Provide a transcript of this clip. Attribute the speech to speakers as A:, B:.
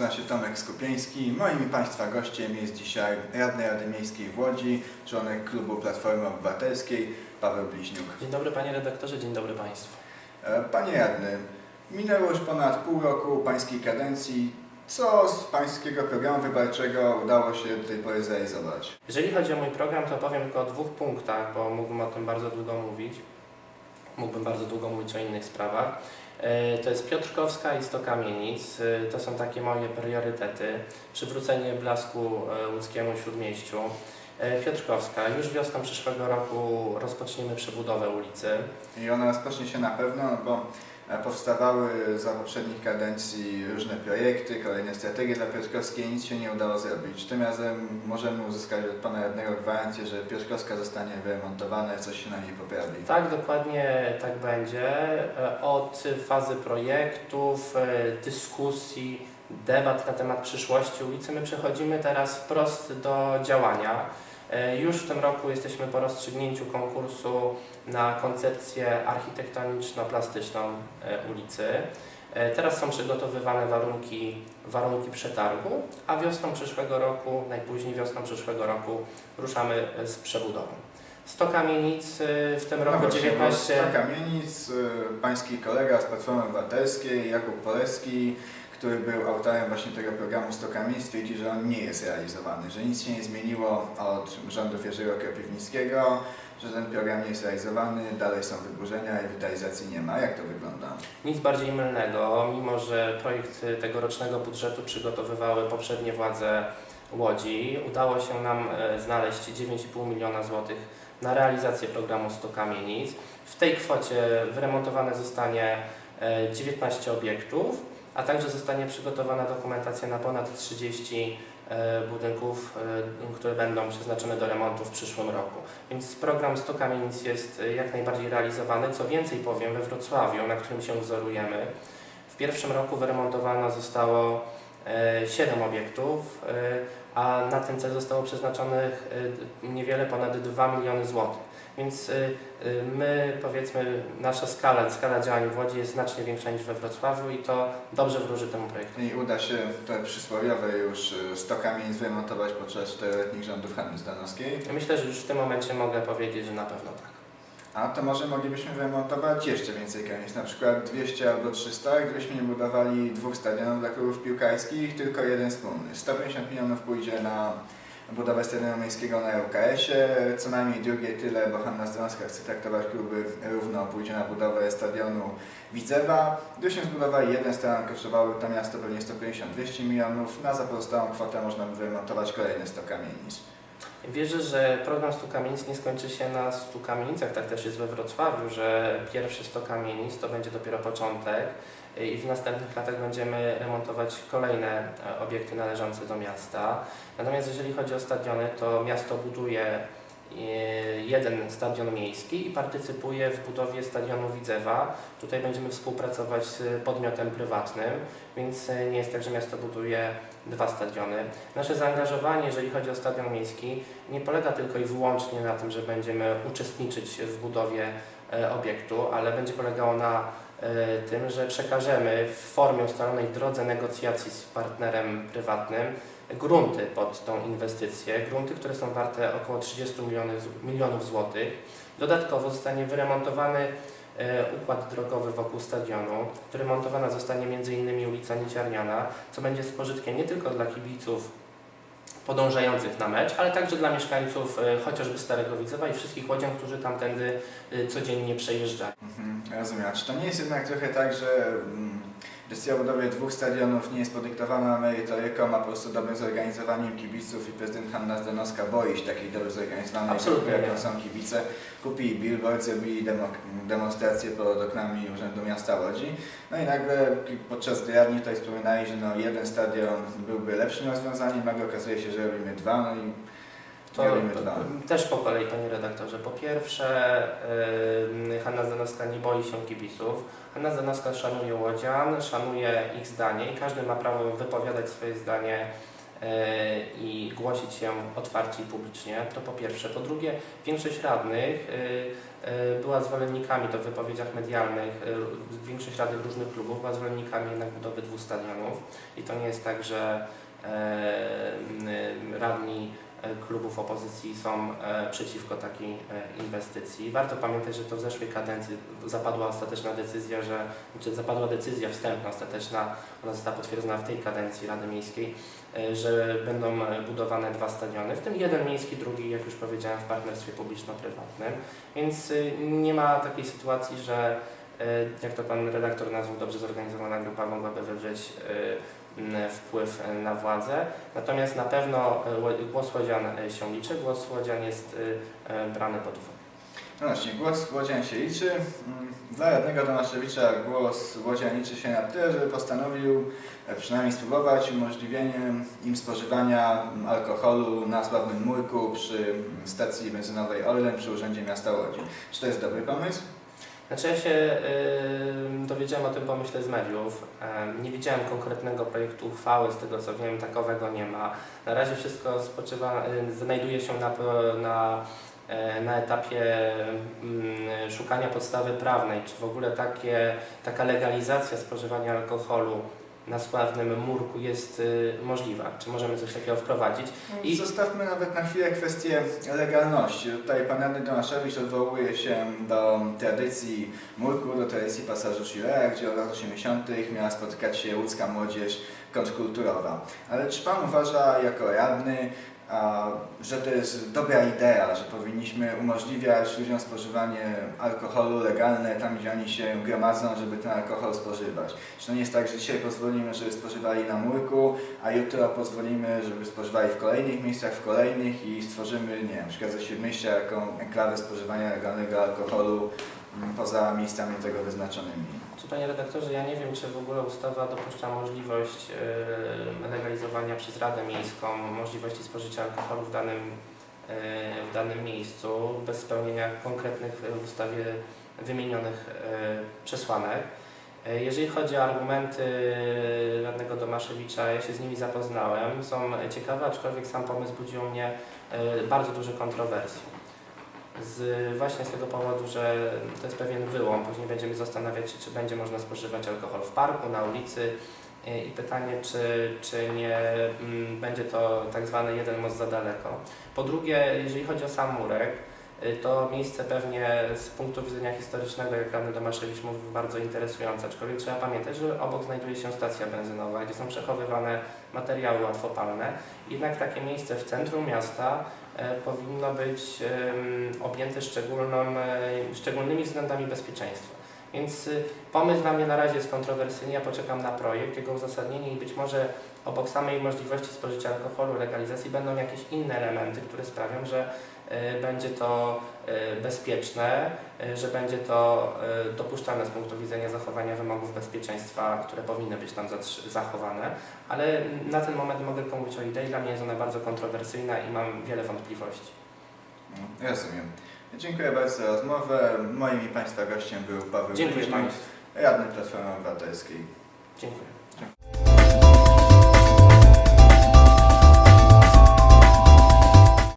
A: nazywam się Tomek Skupieński. Moim i Państwa gościem jest dzisiaj radny Rady Miejskiej w Łodzi, członek klubu Platformy Obywatelskiej, Paweł Bliźniuk.
B: Dzień dobry panie redaktorze, dzień dobry państwu.
A: E, Panie radny, minęło już ponad pół roku pańskiej kadencji. Co z pańskiego programu wyborczego udało się do tej pory zrealizować?
B: Jeżeli chodzi o mój program, to powiem tylko o dwóch punktach, bo mógłbym o tym bardzo długo mówić. Mógłbym bardzo długo mówić o innych sprawach. E, To jest Piotrkowska i Sto Kamienic. E, To są takie moje priorytety. Przywrócenie blasku e, łódzkiemu śródmieściu. Piotrkowska. Już wiosną przyszłego roku rozpoczniemy przebudowę ulicy.
A: I ona rozpocznie się na pewno, no bo powstawały za poprzednich kadencji różne projekty, kolejne strategie dla Piotrkowskiej, nic się nie udało zrobić. Tym razem możemy uzyskać od Pana radnego gwarancję, że Piotrkowska zostanie wyremontowana i coś się na niej poprawi.
B: Tak, dokładnie tak będzie. E, Od fazy projektów, e, dyskusji, debat na temat przyszłości ulicy my przechodzimy teraz wprost do działania. E, Już w tym roku jesteśmy po rozstrzygnięciu konkursu na koncepcję architektoniczno-plastyczną e, ulicy. E, Teraz są przygotowywane warunki, warunki przetargu, a wiosną przyszłego roku, najpóźniej wiosną przyszłego roku ruszamy z przebudową. 100 kamienic w tym roku
A: właśnie,
B: 19.
A: bo z Kamienic, pański kolega z Platformy Obywatelskiej, Jakub Poleski, który był autorem właśnie tego programu 100 Kamienic, twierdzi, że on nie jest realizowany, że nic się nie zmieniło od rządów Jerzego Kropiwnickiego, że ten program nie jest realizowany, dalej są wyburzenia, rewitalizacji nie ma. Jak to wygląda?
B: Nic bardziej mylnego, mimo że projekt tegorocznego budżetu przygotowywały poprzednie władze Łodzi, udało się nam e, znaleźć 9,5 miliona złotych na realizację programu 100 kamienic. W tej kwocie wyremontowane zostanie e, 19 obiektów, a także zostanie przygotowana dokumentacja na ponad 30 e, budynków, e, które będą przeznaczone do remontu w przyszłym roku. Więc program 100 kamienic jest e, jak najbardziej realizowany. Co więcej powiem, we Wrocławiu, na którym się wzorujemy, w pierwszym roku wyremontowano zostało 7 obiektów, a na ten cel zostało przeznaczonych e, niewiele ponad 2 miliony złotych. Więc e, e, my, powiedzmy, nasza skala, skala działań w Łodzi jest znacznie większa niż we Wrocławiu i to dobrze wróży temu projektowi.
A: I uda się te przysłowiowe już y, 100 kamienic wyremontować podczas czteroletnich rządów Hanny Zdanowskiej.
B: Myślę, że już w tym momencie mogę powiedzieć, że na pewno tak.
A: A to może moglibyśmy wyremontować jeszcze więcej kamienic, na przykład 200 albo 300, gdybyśmy nie budowali dwóch stadionów dla klubów piłkarskich, tylko jeden wspólny. 150 milionów pójdzie na budowę stadionu miejskiego na ŁKS-ie, co najmniej drugie tyle, bo Hanna Zdronska chce traktować kluby równo, pójdzie na budowę stadionu Widzewa. Gdybyśmy zbudowali jeden stadion, kosztowałoby to miasto pewnie 150-200 milionów, na za pozostałą kwotę można by wyremontować kolejne 100 kamienic.
B: Wierzę, że program 100 kamienic nie skończy się na 100 kamienicach, tak też jest we Wrocławiu, że pierwsze 100 kamienic to będzie dopiero początek i w następnych latach będziemy remontować kolejne e, obiekty należące do miasta. Natomiast jeżeli chodzi o stadiony, to miasto buduje jeden stadion miejski i partycypuje w budowie stadionu Widzewa. Tutaj będziemy współpracować z podmiotem prywatnym, więc e, nie jest tak, że miasto buduje dwa stadiony. Nasze zaangażowanie, jeżeli chodzi o stadion miejski, nie polega tylko i wyłącznie na tym, że będziemy uczestniczyć w budowie e, obiektu, ale będzie polegało na e, tym, że przekażemy w formie ustalonej drodze negocjacji z partnerem prywatnym grunty pod tą inwestycję, grunty, które są warte około 30 milionów, milionów złotych. Dodatkowo zostanie wyremontowany e, układ drogowy wokół stadionu. Wyremontowana zostanie m.in. ulica Niciarniana, co będzie z pożytkiem nie tylko dla kibiców podążających na mecz, ale także dla mieszkańców e, chociażby Starego Widzewa i wszystkich łodzian, którzy tamtędy e, codziennie przejeżdżają.
A: Mhm, rozumiem. Czy to nie jest jednak trochę tak, że mm, decyzja o budowie dwóch stadionów nie jest podyktowana merytoryką, a po prostu dobrym zorganizowaniem kibiców i prezydent Hanna Zdanowska boi się takiej dobrze zorganizowanej
B: Absolutnie
A: grupy, jaką są kibice. Kupili billboard, zrobili demo, demonstrację pod oknami Urzędu Miasta Łodzi. No i nagle podczas zjadni tutaj wspominali, że no jeden stadion byłby lepszym rozwiązaniem, nagle okazuje się, że robimy dwa, no i
B: To,
A: dwa.
B: też po kolei, panie redaktorze. Po pierwsze, yy, Hanna Zdanowska nie boi się kibiców. Hanna Zdanowska szanuje łodzian, szanuje ich zdanie i każdy ma prawo wypowiadać swoje zdanie e, i głosić ją otwarcie i publicznie, to po pierwsze. Po drugie, większość radnych e, e, była zwolennikami, to w wypowiedziach medialnych, większość radnych różnych klubów była zwolennikami jednak budowy dwóch stadionów i to nie jest tak, że e, radni klubów opozycji są e, przeciwko takiej e, inwestycji. Warto pamiętać, że to w zeszłej kadencji zapadła ostateczna decyzja, że, czy zapadła decyzja wstępna, ostateczna, ona została potwierdzona w tej kadencji Rady Miejskiej, e, że będą e, budowane dwa stadiony, w tym jeden miejski, drugi, jak już powiedziałem, w partnerstwie publiczno-prywatnym. Więc nie ma takiej sytuacji, że e, jak to pan redaktor nazwał, dobrze zorganizowana grupa mogłaby wywrzeć e, wpływ e, na władzę. Natomiast na pewno e, Ło- głos Łodzian e, się liczy, głos Łodzian jest e, e, brany pod uwagę.
A: No właśnie, głos Łodzian się liczy. Mm, Dla radnego Tomaszewicza głos Łodzian liczy się na tyle, że postanowił e, przynajmniej spróbować umożliwienie im spożywania alkoholu na Sławnym Murku przy stacji benzynowej Orlen przy Urzędzie Miasta Łodzi. Czy to jest dobry pomysł?
B: Znaczy ja się dowiedziałem o tym pomyśle z mediów. Nie widziałem konkretnego projektu uchwały, z tego co wiem takowego nie ma. Na razie wszystko spoczywa, y, znajduje się na, na, e, na etapie mm, szukania podstawy prawnej, czy w ogóle takie, taka legalizacja spożywania alkoholu na sławnym murku jest y, możliwa. Czy możemy coś takiego wprowadzić? I-
A: zostawmy nawet na chwilę kwestię legalności. Tutaj pan radny Tomaszewicz odwołuje się do tradycji Murku, do tradycji pasażu Chilea, gdzie od lat 80. miała spotykać się łódzka młodzież kontrkulturowa. Ale czy pan uważa jako radny, że to jest dobra idea, że powinniśmy umożliwiać ludziom spożywanie alkoholu legalne tam, gdzie oni się gromadzą, żeby ten alkohol spożywać? Czy to nie jest tak, że dzisiaj pozwolimy, żeby spożywali na murku, a jutro pozwolimy, żeby spożywali w kolejnych miejscach, w kolejnych i stworzymy, nie wiem, przykład ze Śródmieścia jaką enklawę spożywania legalnego alkoholu mm, poza miejscami tego wyznaczonymi.
B: Panie redaktorze, ja nie wiem, czy w ogóle ustawa dopuszcza możliwość e, legalizowania przez Radę Miejską możliwości spożycia alkoholu w danym, e, w danym miejscu bez spełnienia konkretnych w ustawie wymienionych e, przesłanek. Jeżeli chodzi o argumenty radnego Domaszewicza, ja się z nimi zapoznałem. Są ciekawe, aczkolwiek sam pomysł budził mnie bardzo duże kontrowersje. Z, właśnie z tego powodu, że to jest pewien wyłom. Później będziemy zastanawiać się, czy będzie można spożywać alkohol w parku, na ulicy i pytanie, czy, czy nie mm, będzie to tak zwany jeden most za daleko. Po drugie, jeżeli chodzi o sam murek, to miejsce pewnie z punktu widzenia historycznego, jak Radny Domaszewicz mówił, bardzo interesujące, aczkolwiek trzeba pamiętać, że obok znajduje się stacja benzynowa, gdzie są przechowywane materiały łatwopalne. Jednak takie miejsce w centrum miasta e, powinno być objęte e, szczególnymi względami bezpieczeństwa. Więc y, pomysł dla mnie na razie jest kontrowersyjny, ja poczekam na projekt, jego uzasadnienie i być może obok samej możliwości spożycia alkoholu, legalizacji będą jakieś inne elementy, które sprawią, że y, będzie to y, bezpieczne, że będzie to dopuszczalne z punktu widzenia zachowania wymogów bezpieczeństwa, które powinny być tam zachowane, ale na ten moment mogę tylko mówić o idei, dla mnie jest ona bardzo kontrowersyjna i mam wiele wątpliwości.
A: No, rozumiem. Dziękuję bardzo za rozmowę. Moim i Państwa gościem był Paweł
B: Dziękuję
A: radny Platformy Obywatelskiej.
B: Dziękuję.